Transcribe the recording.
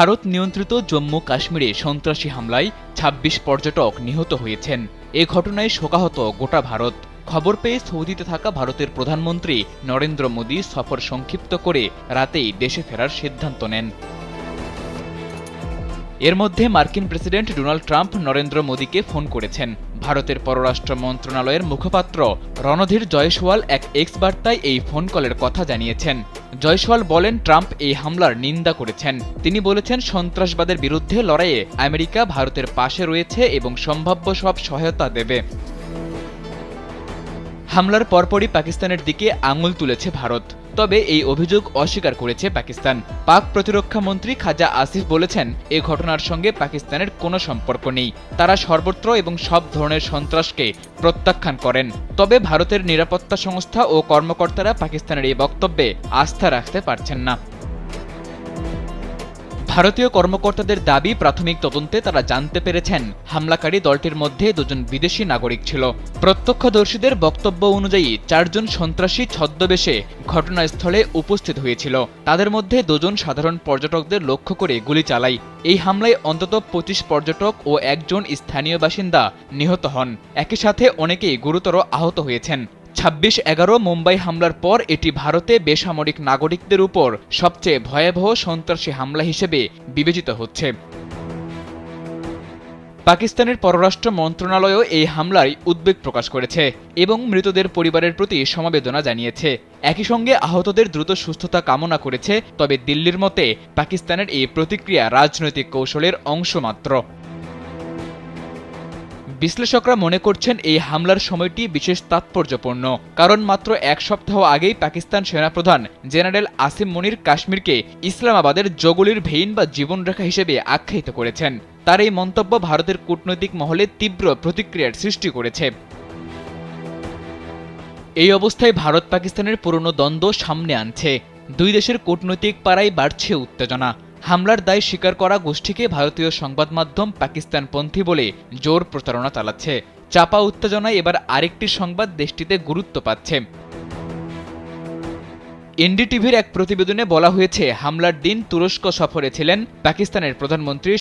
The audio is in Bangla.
ভারত নিয়ন্ত্রিত জম্মু কাশ্মীরে সন্ত্রাসী হামলায় ২৬ পর্যটক নিহত হয়েছেন। এ ঘটনায় শোকাহত গোটা ভারত। খবর পেয়ে সৌদিতে থাকা ভারতের প্রধানমন্ত্রী নরেন্দ্র মোদী সফর সংক্ষিপ্ত করে রাতেই দেশে ফেরার সিদ্ধান্ত নেন। এর মধ্যে মার্কিন প্রেসিডেন্ট ডোনাল্ড ট্রাম্প নরেন্দ্র মোদীকে ফোন করেছেন। ভারতের পররাষ্ট্র মন্ত্রণালয়ের মুখপাত্র রণধীর জয়সওয়াল এক এক্স বার্তায় এই ফোন কলের কথা জানিয়েছেন। জয়সওয়াল বলেন, ট্রাম্প এই হামলার নিন্দা করেছেন। তিনি বলেছেন, সন্ত্রাসবাদের বিরুদ্ধে লড়াইয়ে আমেরিকা ভারতের পাশে রয়েছে এবং সম্ভাব্য সব সহায়তা দেবে। হামলার পরপরই পাকিস্তানের দিকে আঙুল তুলেছে ভারত। তবে এই অভিযোগ অস্বীকার করেছে পাকিস্তান। পাক প্রতিরক্ষা মন্ত্রী খাজা আসিফ বলেছেন, এ ঘটনার সঙ্গে পাকিস্তানের কোনো সম্পর্ক নেই। তারা সর্বত্র এবং সব ধরনের সন্ত্রাসকে প্রত্যাখ্যান করেন। তবে ভারতের নিরাপত্তা সংস্থা ও কর্মকর্তারা পাকিস্তানের এই বক্তব্যে আস্থা রাখতে পারছেন না। ভারতীয় কর্মকর্তাদের দাবি, প্রাথমিক তদন্তে তারা জানতে পেরেছেন, হামলাকারী দলটির মধ্যে দুজন বিদেশি নাগরিক ছিল। প্রত্যক্ষদর্শীদের বক্তব্য অনুযায়ী, চারজন সন্ত্রাসী ছদ্মবেশে ঘটনাস্থলে উপস্থিত হয়েছিল। তাদের মধ্যে দুজন সাধারণ পর্যটকদের লক্ষ্য করে গুলি চালায়। এই হামলায় অন্তত পঁচিশ পর্যটক ও একজন স্থানীয় বাসিন্দা নিহত হন। একই সাথে অনেকেই গুরুতর আহত হয়েছেন। ছাব্বিশ এগারো মুম্বাই হামলার পর এটি ভারতে বেসামরিক নাগরিকদের উপর সবচেয়ে ভয়াবহ সন্ত্রাসী হামলা হিসেবে বিবেচিত হচ্ছে। পাকিস্তানের পররাষ্ট্র মন্ত্রণালয়ও এই হামলায় উদ্বেগ প্রকাশ করেছে এবং মৃতদের পরিবারের প্রতি সমবেদনা জানিয়েছে। একই সঙ্গে আহতদের দ্রুত সুস্থতা কামনা করেছে, তবে দিল্লির মতে পাকিস্তানের এই প্রতিক্রিয়া রাজনৈতিক কৌশলের অংশ মাত্র। বিশ্লেষকরা মনে করছেন এই হামলার সময়টি বিশেষ তাৎপর্যপূর্ণ, কারণ মাত্র এক সপ্তাহ আগেই পাকিস্তান সেনাপ্রধান জেনারেল আসিম মনির কাশ্মীরকে ইসলামাবাদের জগলির ভেইন বা জীবনরেখা হিসেবে আখ্যায়িত করেছেন। তার এই মন্তব্য ভারতের কূটনৈতিক মহলে তীব্র প্রতিক্রিয়ার সৃষ্টি করেছে। এই অবস্থায় ভারত পাকিস্তানের পুরনো দ্বন্দ্ব সামনে আনছে। দুই দেশের কূটনৈতিক পাড়ায় বাড়ছে উত্তেজনা। হামলার দায় স্বীকার করা গোষ্ঠীকে ভারতীয় সংবাদ মাধ্যম পাকিস্তানপন্থী বলে জোর প্রতারণা চালাচ্ছে। চাপা উত্তেজনায় এবার আরেকটি সংবাদ দেশটিতে গুরুত্ব পাচ্ছে। এনডিটিভির এক প্রতিবেদনে বলা হয়েছে, হামলার দিন তুরস্ক সফরে ছিলেন পাকিস্তানের প্রধানমন্ত্রী